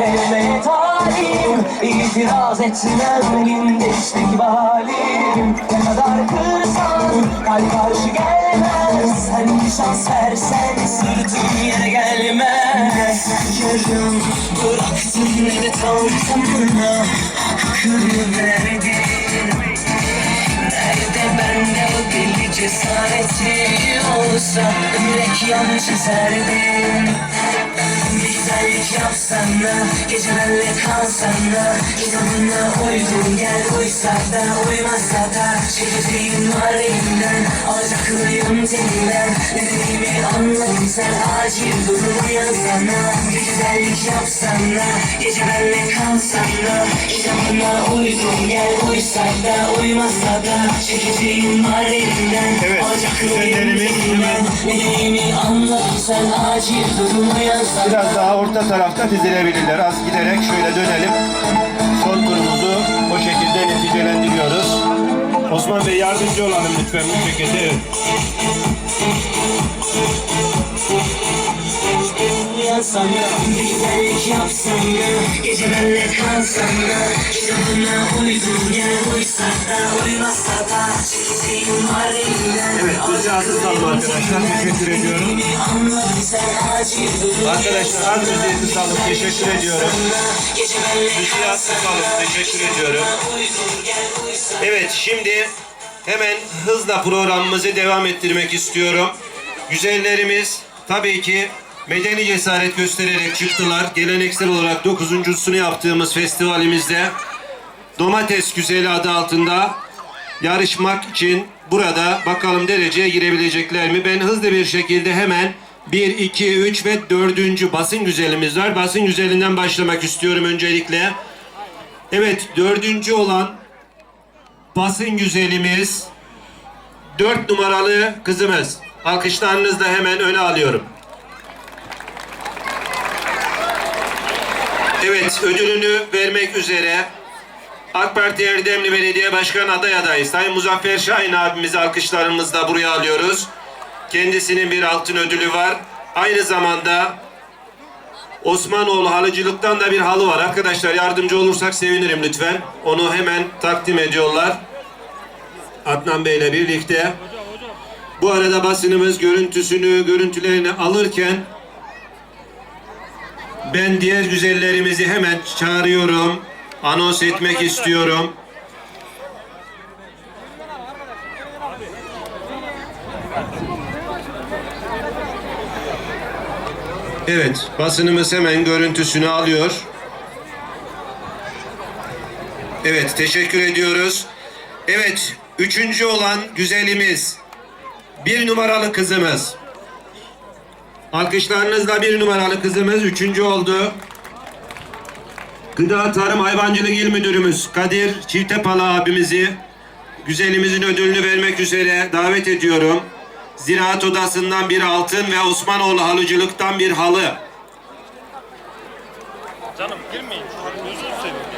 sevmeye talim İtiraz etmem. Değişti halim Ne kadar kırsan kalp karşı gelmez. Sen bir şans versen sırtın yere gelmez. Yarım bıraktın beni tam tamına Hakkını verdin Nerede bende o deli cesareti olsa Yürek yan çizerdim Bir güzellik yapsan da Gece benle Kitabına uydum gel Uysak da uymasa da. Çekeceğim var elimden Alacaklıyım telinden. Ne dediğimi anladın sen Acil durumu yazsana Bir güzellik Gece benle Kitabına uydum gel Uysak da uymasa da. Çekeceğim var elimden Evet, Alacaklıyım telinden. Ne dediğimi anladın sen Acil yazsana Biraz daha orta tarafta dizilebilirler. Az giderek şöyle dönelim. Son turumuzu o şekilde neticelendiriyoruz. Osman Bey yardımcı olalım lütfen bu şekilde. Evet. Uyansam da bir güzellik yapsam da Gece benle kalsam da Kitabına uydum gel uysak da Uymasak Evet, kızcağızı tutalım arkadaşlar. Teşekkür ediyorum. Arkadaşlar az müziği tutalım. Teşekkür ediyorum. Az tutalım. Teşekkür ediyorum. Evet şimdi hemen hızla programımızı devam ettirmek istiyorum. Güzellerimiz tabii ki medeni cesaret göstererek çıktılar. Geleneksel olarak dokuzuncusunu yaptığımız festivalimizde Domates Güzeli adı altında yarışmak için burada bakalım dereceye girebilecekler mi? Ben hızlı bir şekilde hemen 1, 2, 3 ve 4. basın güzelimiz var. Basın güzelinden başlamak istiyorum öncelikle. Evet dördüncü olan basın güzelimiz dört numaralı kızımız. Alkışlarınızla hemen öne alıyorum. Evet ödülünü vermek üzere AK Parti Erdemli Belediye Başkan aday adayı Sayın Muzaffer Şahin abimizi alkışlarımızla buraya alıyoruz. Kendisinin bir altın ödülü var. Aynı zamanda Osmanoğlu halıcılıktan da bir halı var. Arkadaşlar yardımcı olursak sevinirim lütfen. Onu hemen takdim ediyorlar. Adnan Bey ile birlikte. Bu arada basınımız görüntüsünü, görüntülerini alırken ben diğer güzellerimizi hemen çağırıyorum. Anons etmek istiyorum. Evet, basınımız hemen görüntüsünü alıyor. Evet, teşekkür ediyoruz. Evet, üçüncü olan güzelimiz, bir numaralı kızımız. Alkışlarınızla bir numaralı kızımız üçüncü oldu. Gıda Tarım Hayvancılık İl Müdürümüz Kadir Çiftepalı abimizi güzelimizin ödülünü vermek üzere davet ediyorum. Ziraat Odası'ndan bir altın ve Osmanoğlu Halıcılık'tan bir halı. Canım girmeyin. Gözünü seveyim.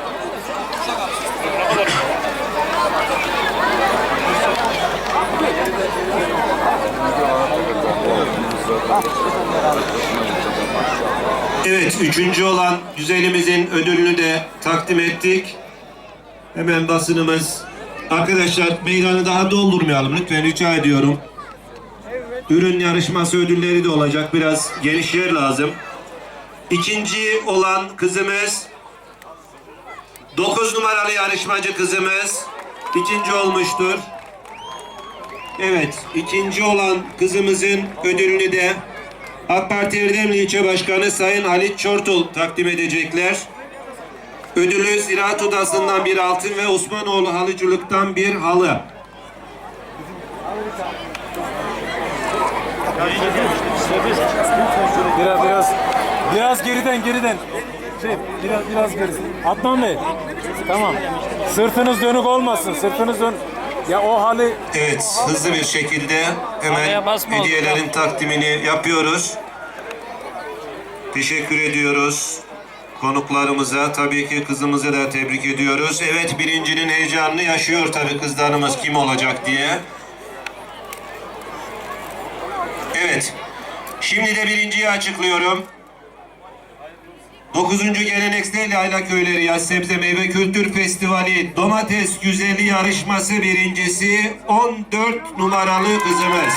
Evet, üçüncü olan güzelimizin ödülünü de takdim ettik. Hemen basınımız. Arkadaşlar meydanı daha doldurmayalım lütfen rica ediyorum. Ürün yarışması ödülleri de olacak. Biraz geniş yer lazım. İkinci olan kızımız 9 numaralı yarışmacı kızımız ikinci olmuştur. Evet, ikinci olan kızımızın ödülünü de AK Parti Erdemli İlçe Başkanı Sayın Halit Çortul takdim edecekler. Ödülü Ziraat Odası'ndan bir altın ve Osmanoğlu Halıcılık'tan bir halı. Biraz biraz biraz geriden geriden. Şey biraz biraz geri. Adnan Bey. Tamam. Sırtınız dönük olmasın. Sırtınız dön. Ya o hali Evet, hızlı bir şekilde hemen hediyelerin takdimini yapıyoruz. Teşekkür ediyoruz. Konuklarımıza tabii ki kızımızı da tebrik ediyoruz. Evet birincinin heyecanını yaşıyor tabii kızlarımız kim olacak diye. Evet. Şimdi de birinciyi açıklıyorum. 9. Geleneksel Yayla Köyleri Yaz Sebze Meyve Kültür Festivali Domates Güzeli Yarışması birincisi 14 numaralı kızımız.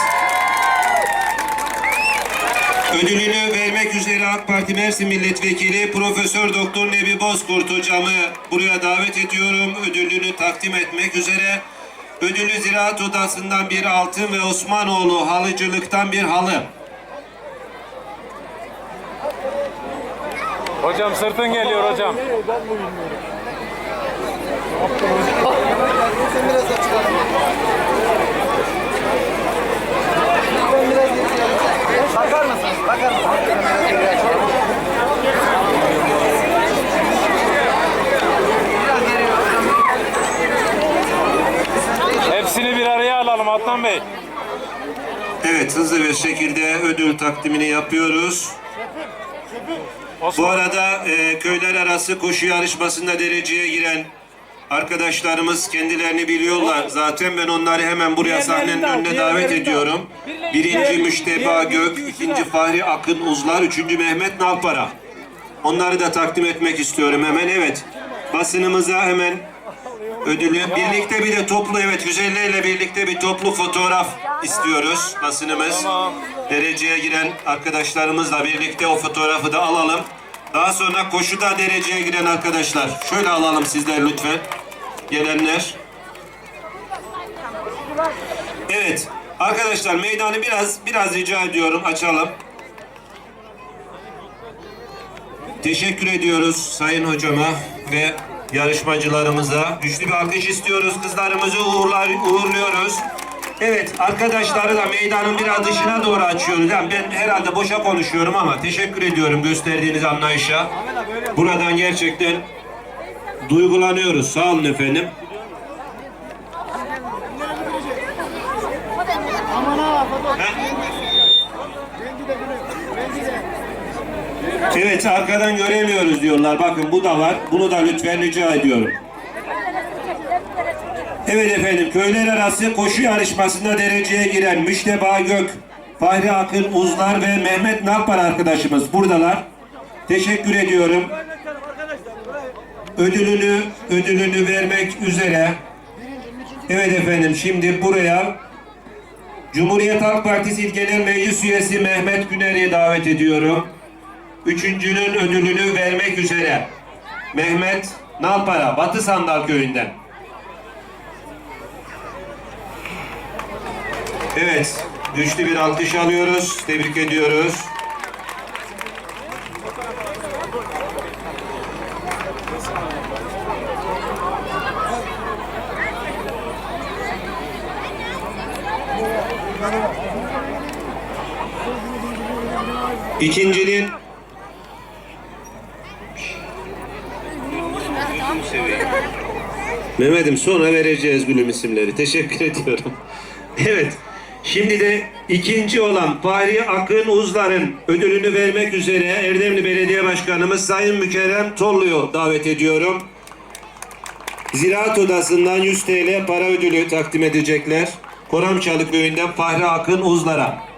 Ödülünü vermek üzere AK Parti Mersin Milletvekili Profesör Doktor Nebi Bozkurt hocamı buraya davet ediyorum. Ödülünü takdim etmek üzere. Ödülü Ziraat Odası'ndan bir altın ve Osmanoğlu halıcılıktan bir halı. Hocam sırtın geliyor hocam. Bakar mısınız? Bakar? Hepsini bir araya alalım Adnan Bey. Evet hızlı bir şekilde ödül takdimini yapıyoruz. Bu Osman. arada e, köyler arası koşu yarışmasında dereceye giren arkadaşlarımız kendilerini biliyorlar. Zaten ben onları hemen buraya sahnenin önüne davet ediyorum. Birinci Müşteba Gök, ikinci Fahri Akın Uzlar, üçüncü Mehmet Nalpara. Onları da takdim etmek istiyorum hemen. Evet, basınımıza hemen ödülü. Birlikte bir de toplu, evet güzellerle birlikte bir toplu fotoğraf istiyoruz basınımız. Dereceye giren arkadaşlarımızla birlikte o fotoğrafı da alalım. Daha sonra koşuda dereceye giren arkadaşlar. Şöyle alalım sizler lütfen. Gelenler. Evet. Arkadaşlar meydanı biraz biraz rica ediyorum açalım. Teşekkür ediyoruz Sayın Hocama ve yarışmacılarımıza. Güçlü bir alkış istiyoruz. Kızlarımızı uğurlar, uğurluyoruz. Evet arkadaşları da meydanın biraz dışına doğru açıyoruz. Yani ben herhalde boşa konuşuyorum ama teşekkür ediyorum gösterdiğiniz anlayışa. Buradan gerçekten duygulanıyoruz. Sağ olun efendim. Evet arkadan göremiyoruz diyorlar. Bakın bu da var. Bunu da lütfen rica ediyorum. Evet efendim köyler arası koşu yarışmasında dereceye giren Müşteba Gök, Fahri Akın Uzlar ve Mehmet Nalpar arkadaşımız buradalar. Teşekkür ediyorum. Ödülünü ödülünü vermek üzere. Evet efendim şimdi buraya Cumhuriyet Halk Partisi İl Genel Meclis Üyesi Mehmet Güner'i davet ediyorum. Üçüncünün ödülünü vermek üzere. Mehmet Nalpara, Batı Sandal Köyü'nden. Evet, güçlü bir alkış alıyoruz. Tebrik ediyoruz. İkincinin Mehmet'im sonra vereceğiz gülüm isimleri. Teşekkür ediyorum. Evet. Şimdi de ikinci olan Fahri Akın Uzlar'ın ödülünü vermek üzere Erdemli Belediye Başkanımız Sayın Mükerrem Tollu'yu davet ediyorum. Ziraat Odası'ndan 100 TL para ödülü takdim edecekler. Koramçalı Köyü'nden Fahri Akın Uzlar'a.